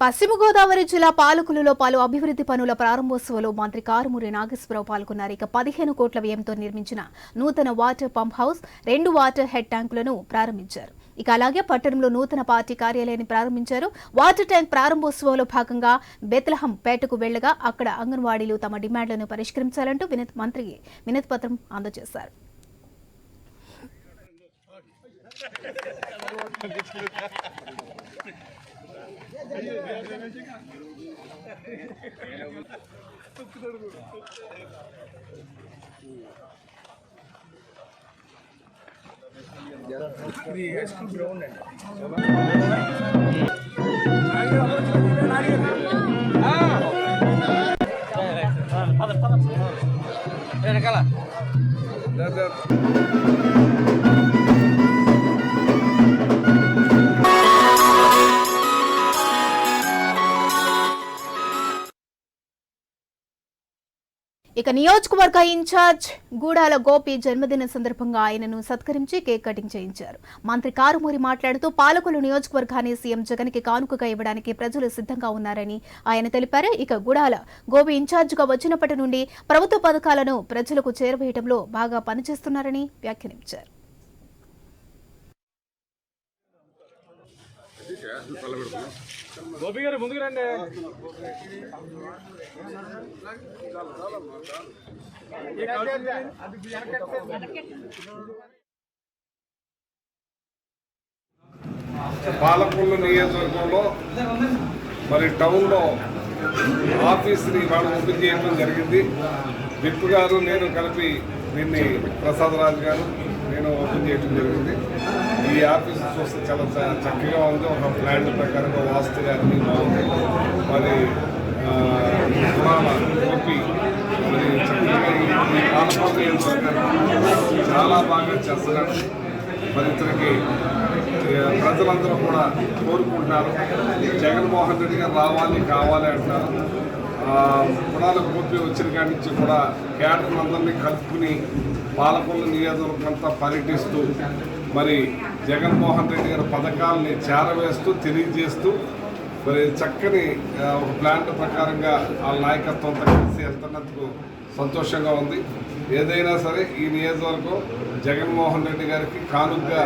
పశ్చిమ గోదావరి జిల్లా పాలకులలో పలు అభివృద్ధి పనుల ప్రారంభోత్సవంలో మంత్రి కారుమూరి నాగేశ్వరరావు పాల్గొన్నారు. ఇక పదిహేను కోట్ల వ్యయంతో నిర్మించిన నూతన వాటర్ పంప్ హౌస్ రెండు వాటర్ హెడ్ ట్యాంకులను ప్రారంభించారు. ఇక అలాగే పట్టణంలో నూతన పార్టీ కార్యాలయాన్ని ప్రారంభించారు. వాటర్ ట్యాంక్ ప్రారంభోత్సవంలో భాగంగా బెత్లహం పేటకు వెళ్ళగా అక్కడ అంగన్వాడీలు తమ డిమాండ్లను పరిష్కరించాలంటూ వినతి మంత్రి వినతి పత్రం అందజేశారు. ఇది హై స్కూల్ గ్రౌండ్ అండి వెనకాల ఇక నియోజకవర్గ ఇన్ఛార్జ్ గూడాల గోపి జన్మదిన సందర్భంగా ఆయనను సత్కరించి కేక్ కటింగ్ చేయించారు. మంత్రి కారుమూరి మాట్లాడుతూ పాలకులు నియోజకవర్గాన్ని సీఎం జగన్కి కానుకగా ఇవ్వడానికి ప్రజలు సిద్ధంగా ఉన్నారని ఆయన తెలిపారు. ఇక గూడాల గోపి ఇన్ఛార్జిగా వచ్చినప్పటి నుండి ప్రభుత్వ పథకాలను ప్రజలకు చేరవేయడంలో బాగా పనిచేస్తున్నారని వ్యాఖ్యానించారు. గోపి గారు ముందుకు రండి. పాలకొల్లు నియోజకవర్గంలో మరి టౌన్లో ఆఫీస్ని వాళ్ళు ఓపెన్ చేయడం జరిగింది. విప్ గారు నేను కలిపి దీన్ని ప్రసాదరాజు గారు నేను ఓపెన్ చేయడం జరిగింది. ఈ ఆఫీస్ చూస్తే చాలా చక్కగా ఉంది. ఒక ప్లాన్ ప్రకారంగా వాస్తు అన్ని బాగుంది మరి పురాణ గోపి మరి చక్కగా ఈ- చాలా బాగా చేస్తున్నాడు మరి ఇతనికి ప్రజలందరూ కూడా కోరుకుంటున్నారు. జగన్మోహన్ రెడ్డి గారు రావాలి కావాలి అంటున్నారు. ఆ, పునాల గోపి వచ్చిన కాడి నుంచి కూడా క్యాడర్ కలుపుకుని పాలకొల్లు నియోజకవర్గం అంతా పర్యటిస్తూ మరి జగన్మోహన్ రెడ్డి గారి పథకాలని చేరవేస్తూ తెలియజేస్తూ మరి చక్కని ఒక ప్లాన్ ప్రకారంగా ఆ నాయకత్వంతో కలిసి వెళ్తున్నందుకు సంతోషంగా ఉంది. ఏదైనా సరే ఈ నియోజకవర్గం జగన్మోహన్ రెడ్డి గారికి కానుకగా